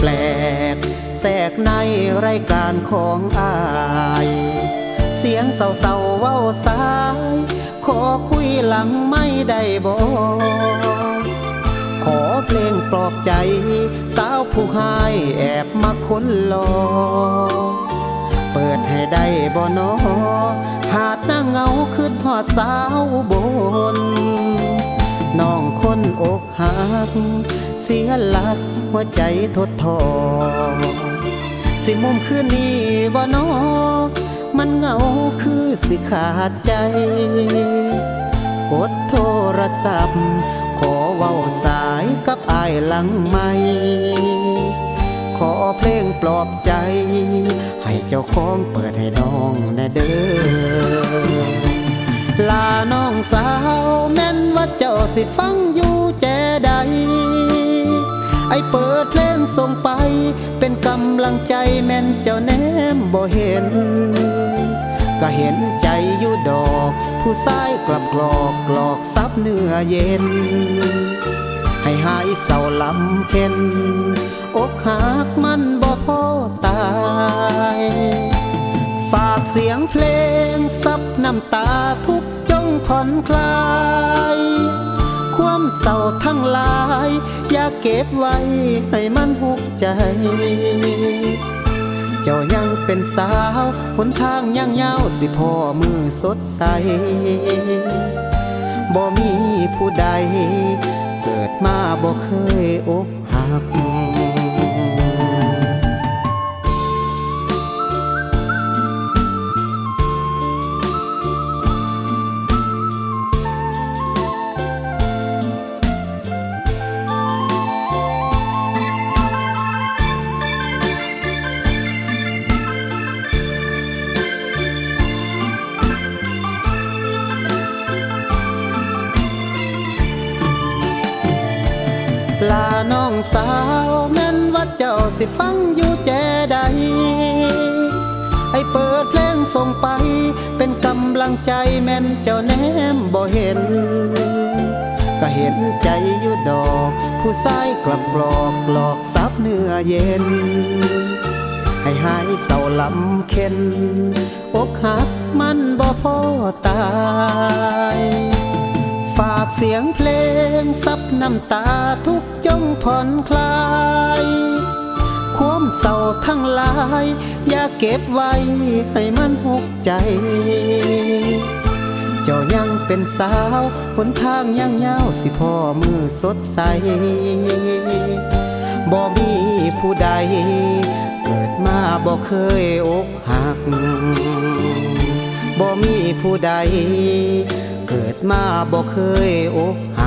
ปลกๆแทรกในรายการของอาย เสียงเศร้าๆเว้าสาย ขอคุยหลังไม่ได้บอกขอเพลงปลอบใจ สาวผู้หายแอบมาคนรอเปิดให้ได้บ่นอหาดหน้าเงาคือทอดสาวบนน้องคน หัก เสียหลักหัวใจทดทอสิมุมคืนนี้บ่นอมันเหงาคือสิขาดใจ กดโทรศัพท์ ขอเว้าสายกับอายหลังไม่ขอเพลงปลอบใจ ให้เจ้าของเปิดให้น้องแน่เด้อลาน้องสาวแม่นว่าเจ้าสิฟังอยู่ ไอเปิดเพลงส่งไป เป็นกำลังใจแม่นเจ้าแนมบ่เห็น ก็เห็นใจอยู่ดอก ผู้ชายกลับกลอกกลอกซับเนื้อเย็น ให้หายเศร้าลำเค็นอกหักมันบ่พอตาย ฝากเสียงเพลงซับน้ำตาทุกจงผ่อนคลาย ความเศร้าทั้งหลาย อย่าเก็บไว้ให้มันหุกใจ เจ้ายังเป็นสาวหนทางยังยาวสิพ่อมือสดใส บ่มีผู้ใด เกิดมาบ่เคยอก ลาน้องสาวแม่นว่าเจ้าสิฟังอยู่แจใดให้เปิดเพลงส่งไป เป็นกำลังใจแม่นเจ้าแนมบ่เห็น ก็เห็นใจอยู่ดอก ผู้ชายกลับกลอกหลอกซับเนื้อเย็น ให้หายเศร้าลำเค็นอกหักมันบ่พอตาย ฝากเสียงเพลงซับน้ำตาทุกจงผ่อนคลาย ความเศร้าทั้งหลาย อย่าเก็บไว้ให้มันหกใจ เจ้ายังเป็นสาวหนทางยังยาวสิพ่อมือสดใสบ่มีผู้ใด เกิดมาบ่เคยอกหักบ่มีผู้ใด มาบอกเคยอกห